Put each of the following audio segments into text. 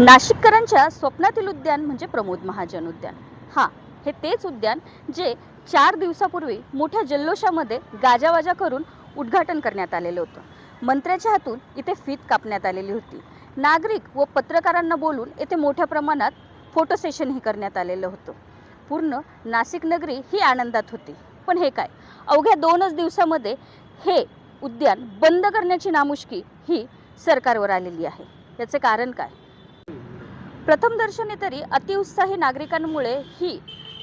नाशिककरांच्या स्वप्नातील उद्यान म्हणजे प्रमोद महाजन उद्यान. हा हे तेच उद्यान जे चार दिवसापूर्वी मोठ्या जल्लोषामध्ये गाजावाजा करून उद्घाटन करण्यात आलेलं होतं. मंत्र्याच्या हातून इथे फीत कापण्यात आलेली होती. नागरिक व पत्रकारांना बोलून येथे मोठ्या प्रमाणात फोटो सेशनही करण्यात आलेलं होतं. पूर्ण नाशिक नगरी ही आनंदात होती. पण हे काय? अवघ्या दोनच दिवसामध्ये हे उद्यान बंद करण्याची नामुष्की ही सरकारवर आलेली आहे. याचे कारण काय? प्रथमदर्शने तरी अतिउत्साही नागरिकांमुळे ही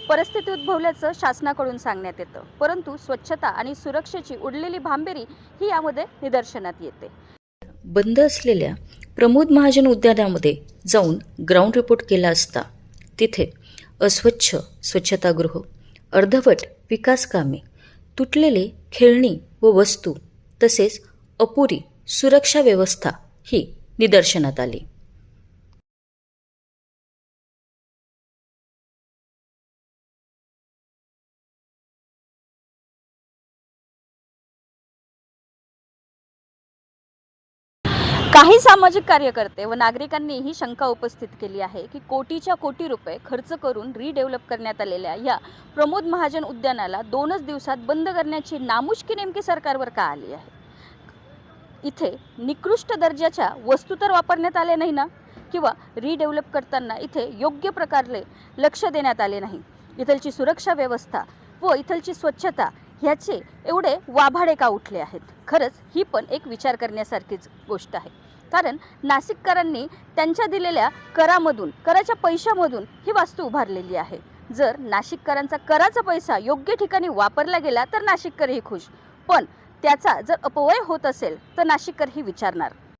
परिस्थिती उद्भवल्याचं शासनाकडून सांगण्यात येतं. परंतु स्वच्छता आणि सुरक्षेची उडलेली भांबेरी ही यामध्ये निदर्शनात येते. बंद असलेल्या प्रमोद महाजन उद्यानामध्ये जाऊन ग्राउंड रिपोर्ट केला असता तिथे अस्वच्छ स्वच्छतागृह अर्धवट विकास कामे खेळणी व वस्तू तसेच अपुरी सुरक्षा व्यवस्था ही निदर्शनात आली. काही सामाजिक कार्यकर्ते व नागरिकांनी ही शंका उपस्थित केली आहे की कोटीच्या कोटी रुपये खर्च करून रिडेव्हलप करण्यात आलेल्या या प्रमोद महाजन उद्यानाला दोनच दिवसात बंद करण्याची नामुष्की नेमकी सरकारवर का आली आहे? इथे निकृष्ट दर्जाच्या वस्तू तर वापरण्यात आल्या नाही ना? किंवा रिडेव्हलप करताना इथे योग्य प्रकारले लक्ष देण्यात आले नाही? इथलची सुरक्षा व्यवस्था व इथलची स्वच्छता ह्याचे एवढे वाभाडे का उठले आहेत? खरंच ही पण एक विचार करण्यासारखीच गोष्ट आहे. कारण नाशिककरांनी त्यांच्या दिलेल्या करामधून कराच्या पैशामधून ही वास्तू उभारलेली आहे. जर नाशिककरांचा कराचा पैसा योग्य ठिकाणी वापरला गेला तर नाशिककरही खुश. पण त्याचा जर अपव्यय होत असेल तर नाशिककर ही विचारणार.